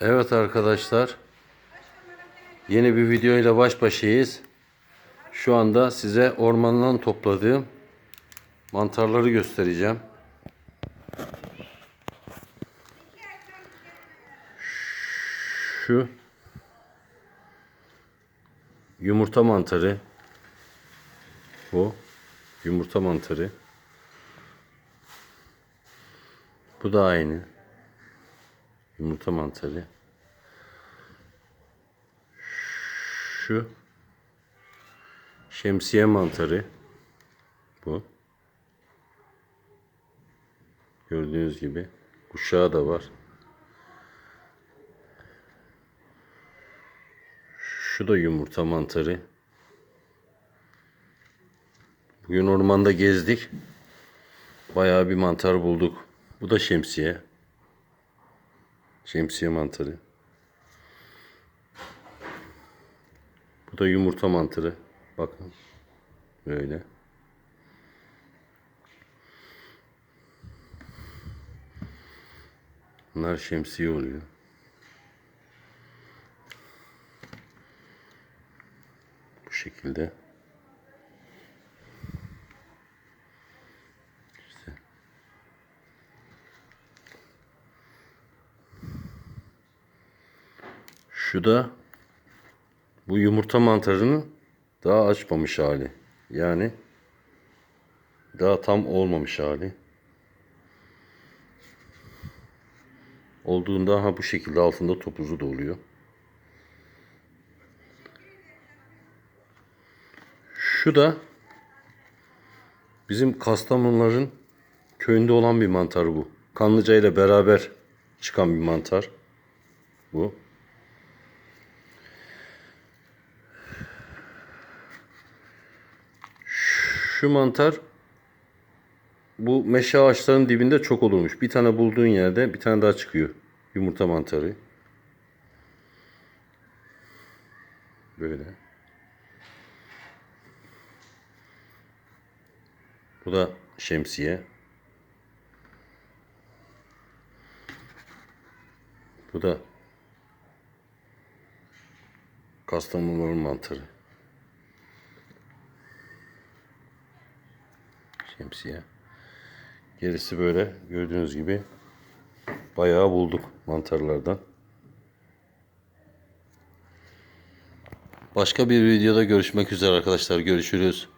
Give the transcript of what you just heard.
Evet arkadaşlar. Yeni bir video ile baş başayız. Şu anda size ormandan topladığım mantarları göstereceğim. Şu yumurta mantarı. Bu yumurta mantarı. Bu da aynı. Yumurta mantarı. Şu şemsiye mantarı. Bu. Gördüğünüz gibi kuşağı da var. Şu da yumurta mantarı. Bugün ormanda gezdik. Bayağı bir mantar bulduk. Bu da şemsiye. Şemsiye mantarı. Bu da yumurta mantarı. Bakın. Böyle. Bunlar şemsiye oluyor. Bu şekilde. Şu da bu yumurta mantarının daha açmamış hali. Yani daha tam olmamış hali. Olduğunda ha bu şekilde altında topuzu da oluyor. Şu da bizim Kastamonuların köyünde olan bir mantar bu. Kanlıca ile beraber çıkan bir mantar. Bu. Şu mantar bu meşe ağaçlarının dibinde çok olurmuş. Bir tane bulduğun yerde bir tane daha çıkıyor. Yumurta mantarı. Böyle. Bu da şemsiye. Bu da Kastamonu'nun mantarı. Şemsiye. Gerisi böyle gördüğünüz gibi bayağı bulduk mantarlardan. Başka bir videoda görüşmek üzere arkadaşlar. Görüşürüz.